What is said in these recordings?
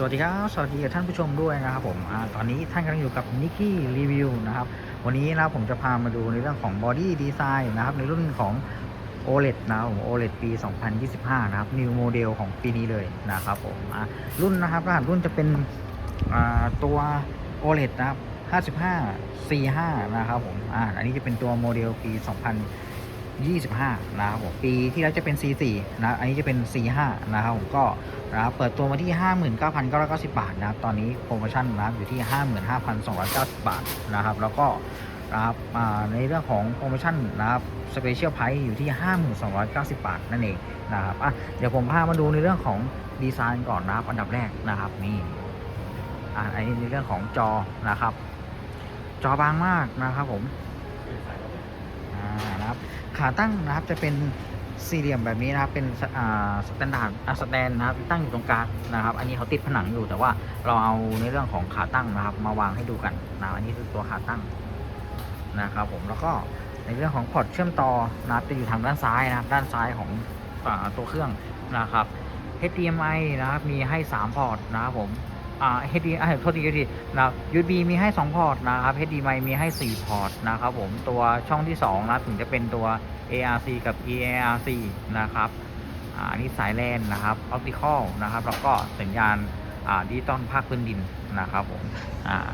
สวัสดีครับ สวัสดีกับท่านผู้ชมด้วยนะครับผมอตอนนี้ท่านกำลังอยู่กับนิกกี้รีวิวนะครับ วันนี้นะครับผมจะพามาดูในเรื่องของบอดี้ดีไซน์นะครับ ในรุ่นของ OLED นะครับผม OLED ปี 2025 นะครับ New Model ของปีนี้เลยนะครับผมรุ่นนะครับรหัสรุ่นจะเป็นตัว OLED นะครับ 55 45 นะครับผมออันนี้จะเป็นตัวโมเดลปี 2025 25 นะครับผมปีที่แล้วจะเป็น C4 นะอันนี้จะเป็น C5 นะครับผมก็นะครับเปิดตัวมาที่ 59,990 บาทนะครับตอนนี้โปรโมชั่นนะครับอยู่ที่ 55,290 บาทนะครับแล้วก็นะครับในเรื่องของโปรโมชั่นนะครับสเปเชียลไพรส์อยู่ที่ 5290 บาท นั่นเองนะครับอะเดี๋ยวผมพามาดูในเรื่องของดีไซน์ก่อนนะครับ อันดับแรกนะครับนี่อ่าอันนี้ในเรื่องของจอนะครับ จอบางมากนะครับผม นะครับ ขาตั้งนะครับจะเป็นสี่เหลี่ยมแบบนี้นะครับเป็นอ่าสแตนดาร์ดอ่าสแตนนะครับตั้งอยู่ตรงกลางนะครับ อันนี้เขาติดผนังอยู่แต่ว่าเราเอาในเรื่องของขาตั้งนะครับ มาวางให้ดูกันนะอันนี้คือตัวขาตั้งนะครับ ผมแล้วก็ในเรื่องของพอร์ตเชื่อมต่อนะครับจะอยู่ทางด้านซ้ายนะครับ ด้านซ้ายของอาตัวเครื่องนะครับ HDMI นะครับมีให้ 3 พอร์ตนะครับผม อ่า HDMI อ่าโทษทีโทษทีนะครับ USB มีให้ 2 พอร์ตนะครับ HDMI มีให้ 4 พอร์ตนะครับผมตัวช่องที่ 2 นะถึงจะเป็นตัว ARC กับ EARC นะครับอ่าอันนี้สายแลนนะครับ Optical นะครับ แล้วก็สัญญาณอ่าดิจิตอลภาคพื้นดินนะครับผมอ่า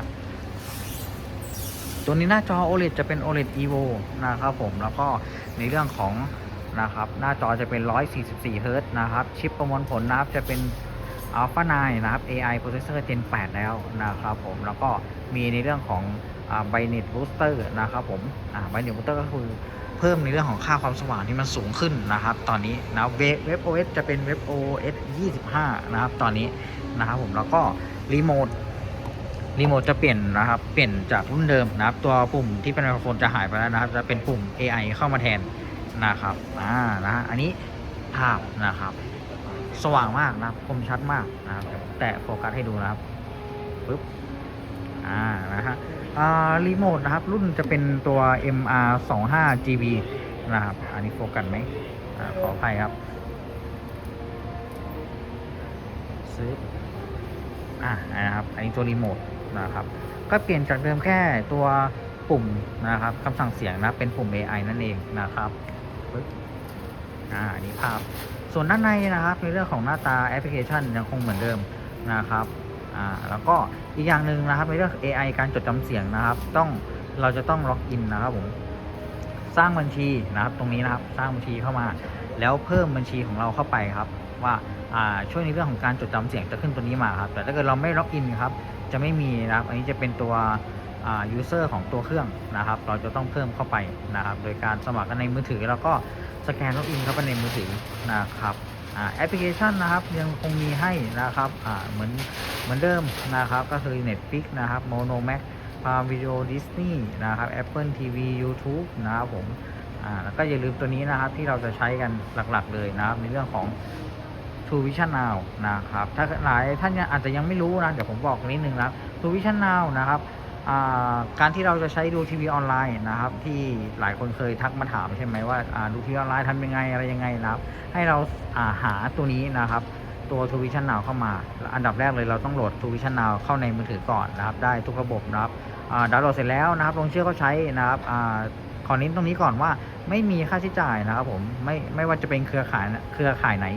ตัวนี้หน้าจอ OLED จะเป็น OLED Evo นะครับผมแล้วก็ในเรื่องของนะครับ หน้าจอจะเป็น 144เฮิรตนะครับ ชิปประมวลผลนะครับจะเป็น Alpha 9 นะครับ AI Processor Gen 8 แล้วนะครับผมแล้วก็มีในเรื่องของอ Brightness Booster นะครับผม Brightness Booster ก็คือเพิ่มในเรื่องของค่าความสว่างที่มันสูงขึ้นนะครับ ตอนนี้นะเว็บ OS จะเป็นเว็บ OS 25 นะครับ ตอนนี้นะครับผมแล้วก็รีโมทรีโมทจะเปลี่ยนนะครับ เปลี่ยนจากรุ่นเดิมนะครับ ตัวปุ่มที่เป็นไมโครโฟนจะหายไปแล้วนะครับ จะเป็นปุ่ม AI เข้ามาแทนนะครับ อ่า นะ อันนี้ภาพนะครับ สว่างมากนะครับคมชัดมากนะครับ แตะโฟกัสให้ดูนะครับปึ๊บอ่านะฮะอ่ารีโมทนะครับ รุ่นจะเป็นตัว MR 2 5 GB นะครับ อันนี้โฟกัสไหมอขออภัยครับซื้ออ่านะครับอันนี้ตัวรีโมทนะครับ ก็เปลี่ยนจากเดิมแค่ตัวปุ่มนะครับคำสั่งเสียงนะเป็นปุ่ม AI นั่นเองนะครับปึ๊บ อ่านนี้ภาพ ส่วนด้านในนะครับในเรื่องของหน้าตาแอปพลิเคชันยังคงเหมือนเดิมนะครับอ่าแล้วก็อีกอย่างหนึ่งนะครับในเรื่อง AI การจดจำเสียงนะครับ ต้องเราจะต้องล็อกอินนะครับผมสร้างบัญชีนะครับตรงนี้นะครับสร้างบัญชีเข้ามา แล้วเพิ่มบัญชีของเราเข้าไปครับ ว่าอ่าช่วยในเรื่องของการจดจำเสียงจะขึ้นตัวนี้มาครับแต่ถ้าเกิดเราไม่ล็อกอินครับจะไม่มีนะครับ อันนี้จะเป็นตัว อ่า user ของตัวเครื่องนะครับ เราจะต้องเพิ่มเข้าไปนะครับ โดยการสมัครกันในมือถือ แล้วก็สแกนล็อกอินเข้าไปในมือถือนะครับอ่าแอปพลิเคชันนะครับยังคงมีให้นะครับอ่าเหมือนเหมือนเดิมนะครับ ก็คือ Netflix นะครับ Monomax Prime Video Disney นะครับ Apple TV YouTube นะครับผมอ่าแล้วก็อย่าลืมตัวนี้นะครับที่เราจะใช้กันหลักๆเลยนะครับ ในเรื่องของ True Vision Now นะครับ ถ้าหลายท่านอาจจะยังไม่รู้นะ เดี๋ยวผมบอกนิดนึงนะ True Vision Now นะครับ การที่เราจะใช้ดูทีวีออนไลน์นะครับ ที่หลายคนเคยทักมาถามใช่ไหมว่าดูทีวีออนไลน์ทำยังไงอะไรยังไงนะครับ ให้เราาหาตัวนี้นะครับ ตัวทูวิชั่น Now เข้ามา อันดับแรกเลยเราต้องโหลดทูวิชั่น Now เข้าในมือถือก่อนนะครับ ได้ทุกระบบนะครับดาวน์โหลดเสร็จแล้วนะครับลงเชื่อเขาใช้นะครับอ่าขอเน้นตรงนี้ก่อนว่า ไม่มีค่าใช้จ่ายนะครับผมไม่ไม่ว่าจะเป็นเครือข่ายเครือข่ายไหน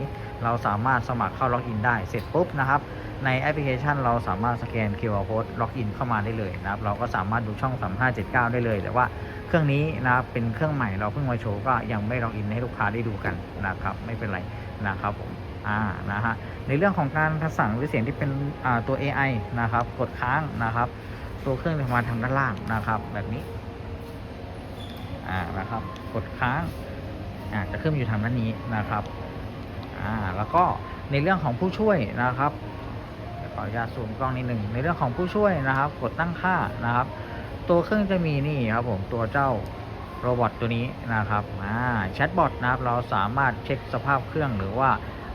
เราสามารถสมัครเข้าล็อกอินได้เสร็จปุ๊บนะครับในแอปพลิเคชันเราสามารถสแกน QR code ล็อกอินเข้ามาได้เลยนะครับเราก็สามารถดูช่อง 3579 ได้เลย แต่ว่าเครื่องนี้นะครับเป็นเครื่องใหม่เราเพิ่งมาโชว์ก็ยังไม่ล็อกอินให้ลูกค้าได้ดูกันนะครับไม่เป็นไรนะครับผมอ่านะฮะในเรื่องของการสั่งหรือเสียงที่เป็นตัว AI นะครับกดค้างนะครับ ตัวเครื่องจะมาทางด้านล่างนะครับ แบบนี้ อ่านะครับ กดค้างอ่าจะขึ้นอยู่ทางด้านนี้นะครับอ่าแล้วก็ในเรื่องของผู้ช่วยนะครับขออนุญาตซูมกล้องนิดหนึ่งในเรื่องของผู้ช่วยนะครับ กดตั้งค่านะครับ ตัวเครื่องจะมีนี่ครับผมตัวเจ้าโรบอทตัวนี้นะครับอ่าแชทบอทนะครับเราสามารถเช็คสภาพเครื่องหรือว่า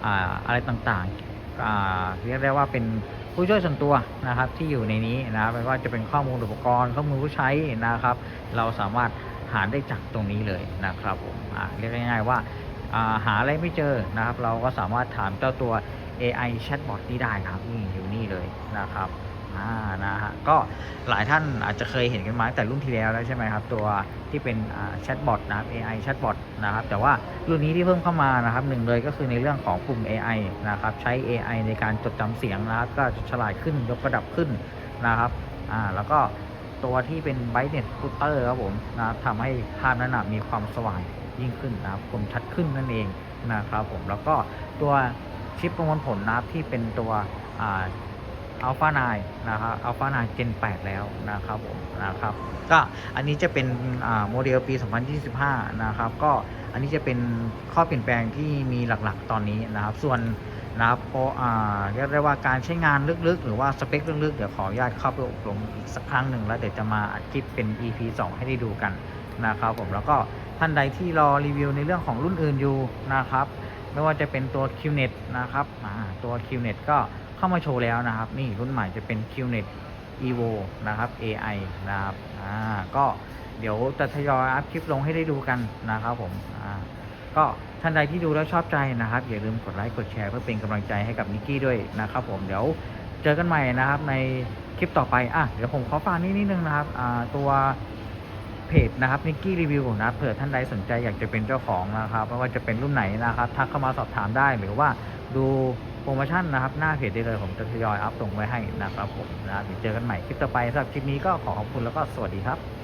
อ่าอะไรต่างๆอ่าเรียกได้ว่าเป็นผู้ช่วยส่วนตัวนะครับที่อยู่ในนี้นะครับไม่ว่าจะเป็นข้อมูลอุปกรณ์ข้อมูลผู้ใช้นะครับ เราสามารถ หาได้จากตรงนี้เลยนะครับผมเรียกง่ายๆว่าาหาอะไรไม่เจอนะครับ เราก็สามารถถามเจ้าตัว AI Chatbot นี่ได้ครับนี่อยู่นี่เลยนะครับอ่านะฮะก็หลายท่านอาจจะเคยเห็นกันมาตั้งแต่รุ่นที่แล้วแล้วใช่ไหมครับ ตัวที่เป็นแชทบอทนะครับ AI Chatbot นะครับ แต่ว่ารุ่นนี้ที่เพิ่มเข้ามานะครับหนึ่งเลยก็คือในเรื่องของปุ่ม AI นะครับ ใช้ AI ในการจดจำเสียงนะครับ ก็จะฉลาดขึ้นยกระดับขึ้นนะครับอ่าแล้วก็ ตัวที่เป็น Brightness Shooter ครับผมนะครับทำให้ภาพนั้นนะมีความสว่างยิ่งขึ้นนะครับคมชัดขึ้นนั่นเองนะครับผมแล้วก็ตัวชิปประมวลผลนะครับที่เป็นตัวอ่าอัลฟาไนนะครับอัลฟาไนเจน8 แล้วนะครับผมนะครับก็อันนี้จะเป็นโมเดลปี 2025 นะครับ ก็อันนี้จะเป็นข้อเปลี่ยนแปลงที่มีหลักๆตอนนี้นะครับ ส่วน นะครับเพออ่าเรียกได้ว่าการใช้งานลึกๆ หรือว่าสเปคลึกๆ เดี๋ยวขออนุญาตเข้าไปอบรมอีกสักครั้งหนึ่งแล้วเดี๋ยวจะมาอัดคลิปเป็น EP 2 ให้ได้ดูกันนะครับผมแล้วก็ท่านใดที่รอรีวิวในเรื่องของรุ่นอื่นอยู่นะครับไม่ว่าจะเป็นตัว QNET นะครับอ่าตัว QNET ก็เข้ามาโชว์แล้วนะครับ นี่รุ่นใหม่จะเป็น QNET Evo นะครับ AI นะครับอ่าก็เดี๋ยวจะทยอยอัพคลิปลงให้ได้ดูกันนะครับผมอ่าก็ ท่านใดที่ดูแล้วชอบใจนะครับ อย่าลืมกดไลค์กดแชร์เพื่อเป็นกำลังใจให้กับนิกกี้ด้วยนะครับผมเดี๋ยวเจอกันใหม่นะครับ ในคลิปต่อไปอะเดี๋ยวผมขอฝากนิดนิดนึงนะครับตัวเพจนะครับนิกกี้รีวิวนะเผื่อท่านใดสนใจอยากจะเป็นเจ้าของนะครับไม่ว่าจะเป็นรุ่นไหนนะครับทักเข้ามาสอบถามได้หรือว่าดูโปรโมชั่นนะครับ หน้าเพจได้เลยผมจะทยอยอัพลงไว้ให้นะครับผมนะเดี๋ยวเจอกันใหม่คลิปต่อไปสำหรับคลิปนี้ก็ขอขอบคุณแล้วก็สวัสดีครับ